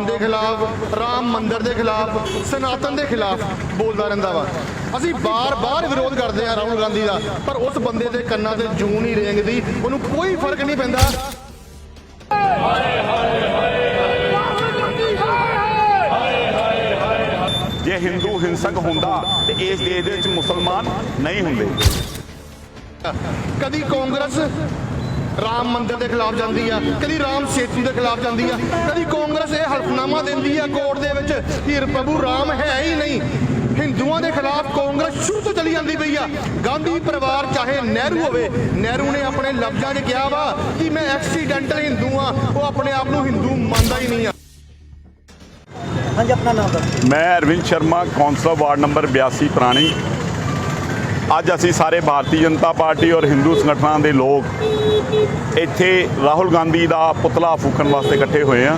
ਰਾਮ ਦੇ ਖਿਲਾਫ ਰਾਮ ਮੰਦਿਰ ਦੇ ਖਿਲਾਫ ਸਨਾਤਨ ਦੇ ਖਿਲਾਫ ਬੋਲਦਾ ਰਹਿੰਦਾ ਵਾ। ਅਸੀਂ ਬਾਰ-ਬਾਰ ਵਿਰੋਧ ਕਰਦੇ ਆ ਰਾਹੁਲ ਗਾਂਧੀ ਦਾ ਪਰ ਉਸ ਬੰਦੇ ਦੇ ਕੰਨਾਂ ਤੇ ਜੂੰ ਨਹੀਂ ਰੇਂਗਦੀ ਉਹਨੂੰ ਕੋਈ ਫ਼ਰਕ ਨਹੀਂ ਪੈਂਦਾ। ਜੇ ਹਿੰਦੂ ਹਿੰਸਕ ਹੁੰਦਾ ਤੇ ਇਸ ਦੇਸ਼ ਦੇ ਵਿੱਚ ਮੁਸਲਮਾਨ ਨਹੀਂ ਹੁੰਦੇ। ਕਦੀ ਕਾਂਗਰਸ ਰਾਮ ਮੰਦਿਰ ਦੇ ਖਿਲਾਫ ਜਾਂਦੀ ਆ ਕਦੀ ਰਾਮ ਸੇਤੂ ਦੇ ਖਿਲਾਫ ਜਾਂਦੀ ਆ ਕਦੀ ਕਾਂਗਰਸ ਇਹ ਹਲਫਨਾਮਾ ਦਿੰਦੀ ਆ ਕੋਰਟ ਦੇ ਵਿੱਚ ਕਿ ਪ੍ਰਭੂ ਰਾਮ ਹੈ ਹੀ ਨਹੀਂ। ਹਿੰਦੂਆਂ ਦੇ ਖਿਲਾਫ ਕਾਂਗਰਸ ਸ਼ੁਰੂ ਤੋਂ ਚਲੀ ਜਾਂਦੀ ਪਈ ਆ। ਗਾਂਧੀ ਪਰਿਵਾਰ ਚਾਹੇ ਨਹਿਰੂ ਹੋਵੇ ਨਹਿਰੂ ਨੇ ਆਪਣੇ ਲਫ਼ਜ਼ਾਂ 'ਚ ਕਿਹਾ ਵਾ ਕਿ ਮੈਂ ਐਕਸੀਡੈਂਟਲ ਹਿੰਦੂ ਆ ਉਹ ਆਪਣੇ ਆਪ ਨੂੰ ਹਿੰਦੂ ਮੰਨਦਾ ਹੀ ਨਹੀਂ ਆ। ਹਾਂਜੀ ਆਪਣਾ ਨਾਮ ਦੱਸੋ। ਮੈਂ Arvind Sharma councillor ward number 82 ਪੁਰਾਣੀ। ਅੱਜ ਅਸੀਂ ਸਾਰੇ ਭਾਰਤੀ ਜਨਤਾ ਪਾਰਟੀ ਔਰ ਹਿੰਦੂ ਸੰਗਠਨਾਂ ਦੇ ਲੋਕ ਇੱਥੇ ਰਾਹੁਲ ਗਾਂਧੀ ਦਾ ਪੁਤਲਾ ਫੂਕਣ ਵਾਸਤੇ ਇਕੱਠੇ ਹੋਏ ਆ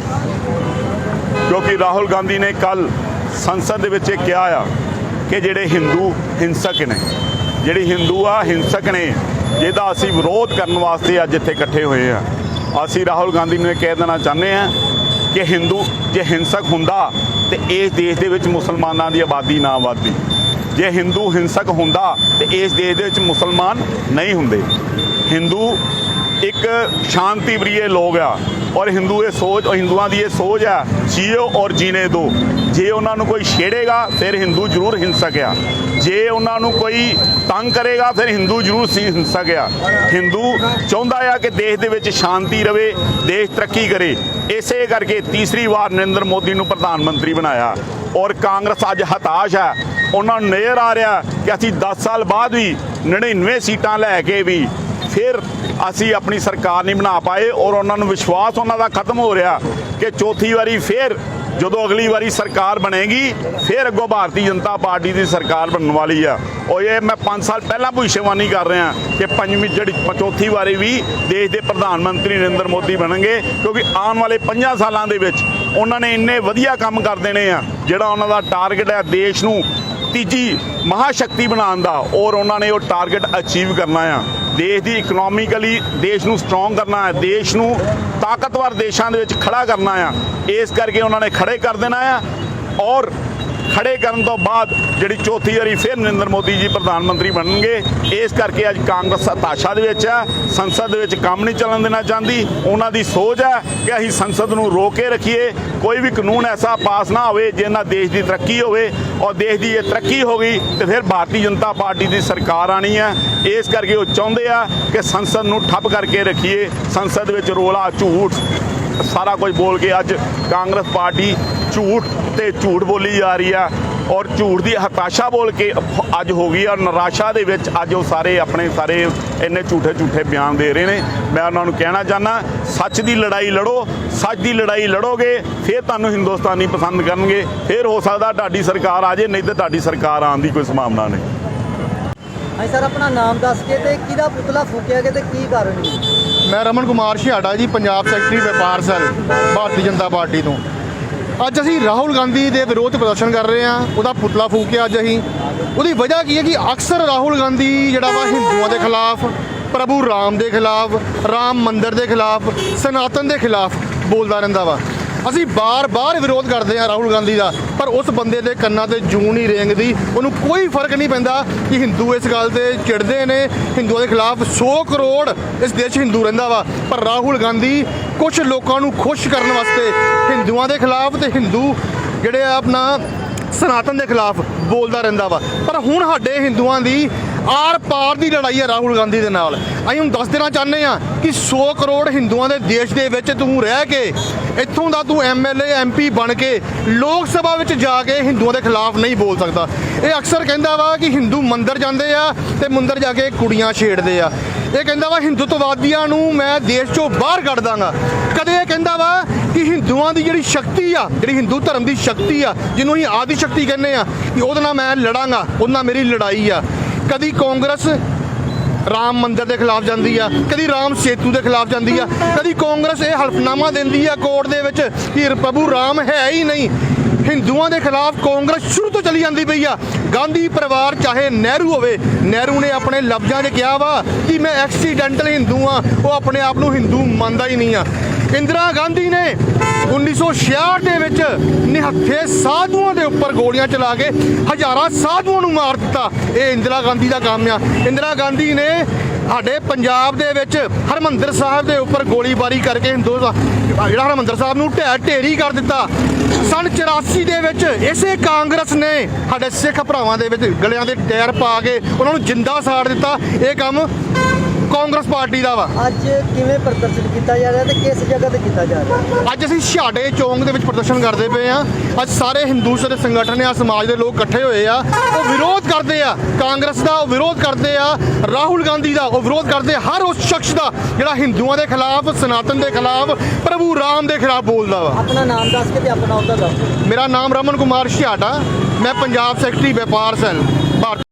ਕਿਉਂਕਿ ਰਾਹੁਲ ਗਾਂਧੀ ਨੇ ਕੱਲ ਸੰਸਦ ਦੇ ਵਿੱਚ ਇਹ ਕਿਹਾ ਆ ਕਿ ਜਿਹੜੇ ਹਿੰਦੂ ਹਿੰਸਕ ਨੇ, ਜਿਹੜੇ ਹਿੰਦੂ ਆ ਹਿੰਸਕ ਨੇ, ਜਿਹਦਾ ਅਸੀਂ ਵਿਰੋਧ ਕਰਨ ਵਾਸਤੇ ਅੱਜ ਇੱਥੇ ਇਕੱਠੇ ਹੋਏ ਆ ਅਸੀਂ ਰਾਹੁਲ ਗਾਂਧੀ ਨੂੰ ਇਹ ਕਹਿ ਦੇਣਾ ਚਾਹੁੰਦੇ ਆ ਕਿ ਹਿੰਦੂ, ਜੇ ਹਿੰਸਕ ਹੁੰਦਾ ਤੇ ਇਸ ਦੇਸ਼ ਦੇ ਵਿੱਚ ਮੁਸਲਮਾਨਾਂ ਦੀ ਆਬਾਦੀ ਨਾ ਵਧਦੀ। ਜੇ ਹਿੰਦੂ ਹਿੰਸਕ ਹੁੰਦਾ, ਤੇ ਇਸ ਦੇਸ਼ ਦੇ ਵਿੱਚ ਮੁਸਲਮਾਨ ਨਹੀਂ ਹੁੰਦੇ। ਹਿੰਦੂ ਇੱਕ ਸ਼ਾਂਤੀ ਪ੍ਰਿਯ ਲੋਕ ਆ, ਔਰ ਹਿੰਦੂ ਇਹ ਸੋਚ ਹਿੰਦੂਆਂ ਦੀ ਇਹ ਸੋਚ ਆ, ਜੀਓ ਔਰ ਜੀਣੇ ਦੋ। ਜੇ ਉਹਨਾਂ ਨੂੰ ਕੋਈ ਛੇੜੇਗਾ, ਫਿਰ ਹਿੰਦੂ ਜ਼ਰੂਰ ਹਿੰਸਕ ਆ। ਜੇ ਉਹਨਾਂ ਨੂੰ ਕੋਈ ਤੰਗ ਕਰੇਗਾ, ਫਿਰ ਹਿੰਦੂ ਜ਼ਰੂਰ ਸੀ ਹਿੰਸਕ ਆ। ਹਿੰਦੂ ਚਾਹੁੰਦਾ ਆ ਕਿ ਦੇਸ਼ ਦੇ ਵਿੱਚ ਸ਼ਾਂਤੀ ਰਵੇ, ਦੇਸ਼ ਤਰੱਕੀ ਕਰੇ। ਇਸੇ ਕਰਕੇ ਤੀਸਰੀ ਵਾਰ ਨਰਿੰਦਰ ਮੋਦੀ ਨੂੰ ਪ੍ਰਧਾਨ ਮੰਤਰੀ ਬਣਾਇਆ। ਔਰ ਕਾਂਗਰਸ ਅੱਜ ਹਤਾਸ਼ ਹੈ ਉਹਨਾਂ ਨੂੰ ਨਜ਼ਰ ਆ ਰਿਹਾ ਕਿ ਅਸੀਂ 10 ਸਾਲ ਬਾਅਦ ਵੀ 99 ਸੀਟਾਂ ਲੈ ਕੇ ਵੀ ਫਿਰ ਅਸੀਂ ਆਪਣੀ ਸਰਕਾਰ ਨਹੀਂ ਬਣਾ ਪਾਏ ਔਰ ਉਹਨਾਂ ਨੂੰ ਵਿਸ਼ਵਾਸ ਉਹਨਾਂ ਦਾ ਖਤਮ ਹੋ ਰਿਹਾ ਕਿ ਚੌਥੀ ਵਾਰੀ ਫਿਰ ਜਦੋਂ ਅਗਲੀ ਵਾਰੀ ਸਰਕਾਰ ਬਣੇਗੀ, ਫਿਰ ਅੱਗੋਂ ਭਾਰਤੀ ਜਨਤਾ ਪਾਰਟੀ ਦੀ ਸਰਕਾਰ ਬਣਨ ਵਾਲੀ ਆ। ਔਰ ਇਹ ਮੈਂ 5 ਸਾਲ ਪਹਿਲਾਂ ਭਵਿੱਖਬਾਣੀ ਕਰ ਰਿਹਾ ਕਿ ਪੰਜਵੀਂ ਜਿਹੜੀ ਚੌਥੀ ਵਾਰੀ ਵੀ ਦੇਸ਼ ਦੇ ਪ੍ਰਧਾਨ ਮੰਤਰੀ ਨਰਿੰਦਰ ਮੋਦੀ ਬਣਨਗੇ, ਕਿਉਂਕਿ ਆਉਣ ਵਾਲੇ 5 ਸਾਲਾਂ ਦੇ ਵਿੱਚ ਉਹਨਾਂ ਨੇ ਇੰਨੇ ਵਧੀਆ ਕੰਮ ਕਰ ਦੇਣੇ ਆ, ਜਿਹੜਾ ਉਹਨਾਂ ਦਾ ਟਾਰਗੇਟ ਹੈ ਦੇਸ਼ ਨੂੰ ਤੀਜੀ ਮਹਾਸ਼ਕਤੀ ਬਣਾਉਣ ਦਾ ਔਰ ਉਹਨਾਂ ਨੇ ਉਹ ਟਾਰਗੇਟ ਅਚੀਵ ਕਰਨਾ ਆ। ਦੇਸ਼ ਦੀ ਇਕਨੋਮਿਕਲੀ ਦੇਸ਼ ਨੂੰ ਸਟਰੋਂਗ ਕਰਨਾ ਹੈ, ਦੇਸ਼ ਨੂੰ ਤਾਕਤਵਰ ਦੇਸ਼ਾਂ ਦੇ ਵਿੱਚ ਖੜਾ ਕਰਨਾ ਆ। ਇਸ ਕਰਕੇ ਉਹਨਾਂ ਨੇ ਖੜੇ ਕਰ ਦੇਣਾ ਆ। ਔਰ ਖੜੇ ਕਰਨ ਤੋਂ ਬਾਅਦ ਜਿਹੜੀ ਚੌਥੀ ਵਾਰੀ ਫਿਰ ਨਰਿੰਦਰ ਮੋਦੀ ਜੀ ਪ੍ਰਧਾਨ ਮੰਤਰੀ ਬਣਨਗੇ, ਇਸ ਕਰਕੇ ਅੱਜ ਕਾਂਗਰਸ ਹਤਾਸ਼ਾ ਦੇ ਵਿੱਚ ਹੈ, ਸੰਸਦ ਦੇ ਵਿੱਚ ਕੰਮ ਨਹੀਂ ਚੱਲਣ ਦੇਣਾ ਚਾਹੁੰਦੀ, ਉਹਨਾਂ ਦੀ ਸੋਚ ਹੈ ਕਿ ਅਸੀਂ ਸੰਸਦ ਨੂੰ ਰੋਕ ਕੇ ਰੱਖੀਏ, ਕੋਈ ਵੀ ਕਾਨੂੰਨ ਐਸਾ ਪਾਸ ਨਾ ਹੋਵੇ ਜਿਹਨਾਂ ਦੇਸ਼ ਦੀ ਤਰੱਕੀ ਹੋਵੇ, ਔਰ ਦੇਸ਼ ਦੀ ਇਹ ਤਰੱਕੀ ਹੋ ਗਈ ਤੇ ਫਿਰ ਭਾਰਤੀ ਜਨਤਾ ਪਾਰਟੀ ਦੀ ਸਰਕਾਰ ਆਣੀ ਹੈ, ਇਸ ਕਰਕੇ ਉਹ ਚਾਹੁੰਦੇ ਆ ਕਿ ਸੰਸਦ ਨੂੰ ਠੱਪ ਕਰਕੇ ਰੱਖੀਏ, ਸੰਸਦ ਵਿੱਚ ਰੋਲਾ, ਝੂਠ ਸਾਰਾ ਕੁਝ ਬੋਲ ਕੇ ਅੱਜ ਕਾਂਗਰਸ ਪਾਰਟੀ ਝੂਠ ਤੇ ਝੂਠ ਬੋਲੀ ਜਾ ਰਹੀ ਆ ਔਰ ਝੂਠ ਦੀ ਹਤਾਸ਼ਾ ਬੋਲ ਕੇ ਅੱਜ ਹੋ ਗਈ ਔਰ ਨਿਰਾਸ਼ਾ ਦੇ ਵਿੱਚ ਅੱਜ ਉਹ ਸਾਰੇ ਆਪਣੇ ਸਾਰੇ ਇੰਨੇ ਝੂਠੇ ਝੂਠੇ ਬਿਆਨ ਦੇ ਰਹੇ ਨੇ। ਮੈਂ ਉਹਨਾਂ ਨੂੰ ਕਹਿਣਾ ਚਾਹਨਾ ਸੱਚ ਦੀ ਲੜਾਈ ਲੜੋ, ਸੱਚ ਦੀ ਲੜਾਈ ਲੜੋਗੇ, ਫਿਰ ਤੁਹਾਨੂੰ ਹਿੰਦੁਸਤਾਨੀ ਪਸੰਦ ਕਰਨਗੇ, ਫਿਰ ਹੋ ਸਕਦਾ ਤੁਹਾਡੀ ਸਰਕਾਰ ਆ ਜੇ, ਨਹੀਂ ਤਾਂ ਤੁਹਾਡੀ ਸਰਕਾਰ ਆਉਣ ਦੀ ਕੋਈ ਸੰਭਾਵਨਾ ਨਹੀਂ। ਹਾਂਜੀ ਸਰ, ਆਪਣਾ ਨਾਮ ਦੱਸ ਕੇ ਤੇ ਕਿਹਦਾ ਪੁਤਲਾ ਫੂਕਿਆ ਗਿਆ ਤੇ ਕੀ ਕਾਰਨ ਹੈ ਮੈਂ ਰਮਨ ਕੁਮਾਰ ਛਿਆੜਾ ਜੀ, ਪੰਜਾਬ ਸੈਕਟਰੀ ਵਪਾਰ ਸੈੱਲ, ਭਾਰਤੀ ਜਨਤਾ ਪਾਰਟੀ ਤੋਂ। ਅੱਜ ਅਸੀਂ ਰਾਹੁਲ ਗਾਂਧੀ ਦੇ ਵਿਰੋਧ ਪ੍ਰਦਰਸ਼ਨ ਕਰ ਰਹੇ ਹਾਂ, ਉਹਦਾ ਪੁਤਲਾ ਫੂਕਿਆ ਅੱਜ ਅਸੀਂ। ਉਹਦੀ ਵਜ੍ਹਾ ਕੀ ਹੈ ਕਿ ਅਕਸਰ ਰਾਹੁਲ ਗਾਂਧੀ ਜਿਹੜਾ ਵਾ ਹਿੰਦੂਆਂ ਦੇ ਖਿਲਾਫ, ਪ੍ਰਭੂ ਰਾਮ ਦੇ ਖਿਲਾਫ, ਰਾਮ ਮੰਦਿਰ ਦੇ ਖਿਲਾਫ, ਸਨਾਤਨ ਦੇ ਖਿਲਾਫ ਬੋਲਦਾ ਰਹਿੰਦਾ ਵਾ। ਅਸੀਂ ਬਾਰ-ਬਾਰ ਵਿਰੋਧ ਕਰਦੇ ਹਾਂ ਰਾਹੁਲ ਗਾਂਧੀ ਦਾ, ਪਰ ਉਸ ਬੰਦੇ ਦੇ ਕੰਨਾਂ ਤੇ ਜੂੰ ਨਹੀਂ ਰੇਂਗਦੀ ਉਹਨੂੰ ਕੋਈ ਫ਼ਰਕ ਨਹੀਂ ਪੈਂਦਾ ਕਿ ਹਿੰਦੂ ਇਸ ਗੱਲ ਤੇ ਚਿੜਦੇ ਨੇ। ਹਿੰਦੂਆਂ ਦੇ ਖਿਲਾਫ 100 ਕਰੋੜ ਇਸ ਦੇਸ਼ 'ਚ ਹਿੰਦੂ ਰਹਿੰਦਾ ਵਾ, ਪਰ ਰਾਹੁਲ ਗਾਂਧੀ ਕੁਝ ਲੋਕਾਂ ਨੂੰ ਖੁਸ਼ ਕਰਨ ਵਾਸਤੇ ਹਿੰਦੂਆਂ ਦੇ ਖਿਲਾਫ ਤੇ ਹਿੰਦੂ ਜਿਹੜੇ ਆ ਆਪਣਾ ਸਨਾਤਨ ਦੇ ਖਿਲਾਫ ਬੋਲਦਾ ਰਹਿੰਦਾ ਵਾ। ਪਰ ਹੁਣ ਸਾਡੇ ਹਿੰਦੂਆਂ ਦੀ ਆਰ ਪਾਰ ਦੀ ਲੜਾਈ ਹੈ ਰਾਹੁਲ ਗਾਂਧੀ ਦੇ ਨਾਲ। ਅਸੀਂ ਹੁਣ ਦੱਸ ਦੇਣਾ ਚਾਹੁੰਦੇ ਆ ਕਿ 100 ਕਰੋੜ ਹਿੰਦੂਆਂ ਦੇ ਦੇਸ਼ ਦੇ ਵਿੱਚ ਤੂੰ ਰਹਿ ਕੇ, ਇੱਥੋਂ ਦਾ ਤੂੰ ਐਮਐਲਏ ਐਮਪੀ ਬਣ ਕੇ ਲੋਕ ਸਭਾ ਵਿੱਚ ਜਾ ਕੇ ਹਿੰਦੂਆਂ ਦੇ ਖਿਲਾਫ ਨਹੀਂ ਬੋਲ ਸਕਦਾ। ਇਹ ਅਕਸਰ ਕਹਿੰਦਾ ਵਾ ਕਿ ਹਿੰਦੂ ਮੰਦਰ ਜਾਂਦੇ ਆ ਤੇ ਮੰਦਰ ਜਾ ਕੇ ਕੁੜੀਆਂ ਛੇੜਦੇ ਆ। ਇਹ ਕਹਿੰਦਾ ਵਾ ਹਿੰਦੂਤਵਾਦੀਆਂ ਨੂੰ ਮੈਂ ਦੇਸ਼ ਚੋਂ ਬਾਹਰ ਕੱਢ ਦਾਂਗਾ। ਕਦੇ ਇਹ ਕਹਿੰਦਾ ਵਾ ਕਿ ਹਿੰਦੂਆਂ ਦੀ ਜਿਹੜੀ ਸ਼ਕਤੀ ਆ, ਜਿਹੜੀ ਹਿੰਦੂ ਧਰਮ ਦੀ ਸ਼ਕਤੀ ਆ, ਜਿਹਨੂੰ ਅਸੀਂ ਆਦਿ ਸ਼ਕਤੀ ਕਹਿੰਦੇ ਆ, ਕਿ ਉਹਦੇ ਨਾਲ ਮੈਂ ਲੜਾਂਗਾ, ਉਹਦੇ ਨਾਲ ਮੇਰੀ ਲੜਾਈ ਆ। ਕਦੀ ਕਾਂਗਰਸ ਰਾਮ ਮੰਦਰ ਦੇ ਖਿਲਾਫ ਜਾਂਦੀ ਆ, ਕਦੀ ਰਾਮ ਸੇਤੂ ਦੇ ਖਿਲਾਫ ਜਾਂਦੀ ਆ, ਕਦੀ ਕਾਂਗਰਸ ਇਹ ਹਲਫਨਾਮਾ ਦਿੰਦੀ ਆ ਕੋਰਟ ਦੇ ਵਿੱਚ ਕਿ ਪ੍ਰਭੂ ਰਾਮ ਹੈ ਹੀ ਨਹੀਂ। ਹਿੰਦੂਆਂ ਦੇ ਖਿਲਾਫ ਕਾਂਗਰਸ ਸ਼ੁਰੂ ਤੋਂ ਚਲੀ ਜਾਂਦੀ ਪਈ ਆ। ਗਾਂਧੀ ਪਰਿਵਾਰ ਚਾਹੇ ਨਹਿਰੂ ਹੋਵੇ, ਨਹਿਰੂ ਨੇ ਆਪਣੇ ਲਫ਼ਜ਼ਾਂ 'ਚ ਕਿਹਾ ਵਾ ਕਿ ਮੈਂ ਐਕਸੀਡੈਂਟਲ ਹਿੰਦੂ ਆ, ਉਹ ਆਪਣੇ ਆਪ ਨੂੰ ਹਿੰਦੂ ਮੰਨਦਾ ਹੀ ਨਹੀਂ ਆ। ਇੰਦਰਾ ਗਾਂਧੀ ਨੇ 1966 ਦੇ ਵਿੱਚ ਨਿਹੱਥੇ ਸਾਧੂਆਂ ਦੇ ਉੱਪਰ ਗੋਲੀਆਂ ਚਲਾ ਕੇ ਹਜ਼ਾਰਾਂ ਸਾਧੂਆਂ ਨੂੰ ਮਾਰ ਦਿੱਤਾ। ਇਹ ਇੰਦਰਾ ਗਾਂਧੀ ਦਾ ਕੰਮ ਆ। ਇੰਦਰਾ ਗਾਂਧੀ ਨੇ ਸਾਡੇ ਪੰਜਾਬ ਦੇ ਵਿੱਚ ਹਰਮੰਦਰ ਸਾਹਿਬ ਦੇ ਉੱਪਰ ਗੋਲੀਬਾਰੀ ਕਰਕੇ ਹਿੰਦੂ ਜਿਹੜਾ ਹਰਮੰਦਰ ਸਾਹਿਬ ਨੂੰ ਢਹਿ ਢੇਰੀ ਕਰ ਦਿੱਤਾ। ਸਨ 84 ਦੇ ਵਿੱਚ ਇਸੇ ਕਾਂਗਰਸ ਨੇ ਸਾਡੇ ਸਿੱਖ ਭਰਾਵਾਂ ਦੇ ਵਿੱਚ ਗਲਿਆਂ ਦੇ ਟਾਇਰ ਪਾ ਕੇ ਉਹਨਾਂ ਨੂੰ ਜਿੰਦਾ ਸਾੜ ਦਿੱਤਾ। ਇਹ ਕੰਮ ਕਾਂਗਰਸ ਪਾਰਟੀ ਦਾ ਵਾ। ਅੱਜ ਕਿਵੇਂ ਪ੍ਰਦਰਸ਼ਨ ਕੀਤਾ ਜਾ ਰਿਹਾ ਤੇ ਕਿਸ ਜਗ੍ਹਾ ਤੇ ਕੀਤਾ ਜਾ ਰਿਹਾ? ਅੱਜ ਅਸੀਂ ਛਾੜੇ ਚੌਂਕ ਦੇ ਵਿੱਚ ਪ੍ਰਦਰਸ਼ਨ ਕਰਦੇ ਪਏ ਆ ਅੱਜ ਸਾਰੇ ਹਿੰਦੂ ਦੇ ਸੰਗਠਨ ਆ ਸਮਾਜ ਦੇ ਲੋਕ ਇਕੱਠੇ ਹੋਏ ਆ। ਉਹ ਵਿਰੋਧ ਕਰਦੇ ਆ। ਕਾਂਗਰਸ ਦਾ ਉਹ ਵਿਰੋਧ ਕਰਦੇ ਆ ਰਾਹੁਲ ਗਾਂਧੀ ਦਾ ਉਹ ਵਿਰੋਧ ਕਰਦੇ ਹਰ ਉਸ ਸ਼ਖਸ ਦਾ ਜਿਹੜਾ ਹਿੰਦੂਆਂ ਦੇ ਖਿਲਾਫ ਸਨਾਤਨ ਦੇ ਖਿਲਾਫ ਪ੍ਰਭੂ ਰਾਮ ਦੇ ਖਿਲਾਫ ਬੋਲਦਾ ਵਾ। ਆਪਣਾ ਨਾਮ ਦੱਸ ਕੇ ਤੇ ਆਪਣਾ ਅਹੁਦਾ ਦੱਸ ਮੇਰਾ ਨਾਮ ਰਮਨ ਕੁਮਾਰ ਛਿਆਟਾ ਮੈਂ ਪੰਜਾਬ ਸੈਕਟਰੀ ਵਪਾਰ ਸੈੱਲ ਭਾਰਤ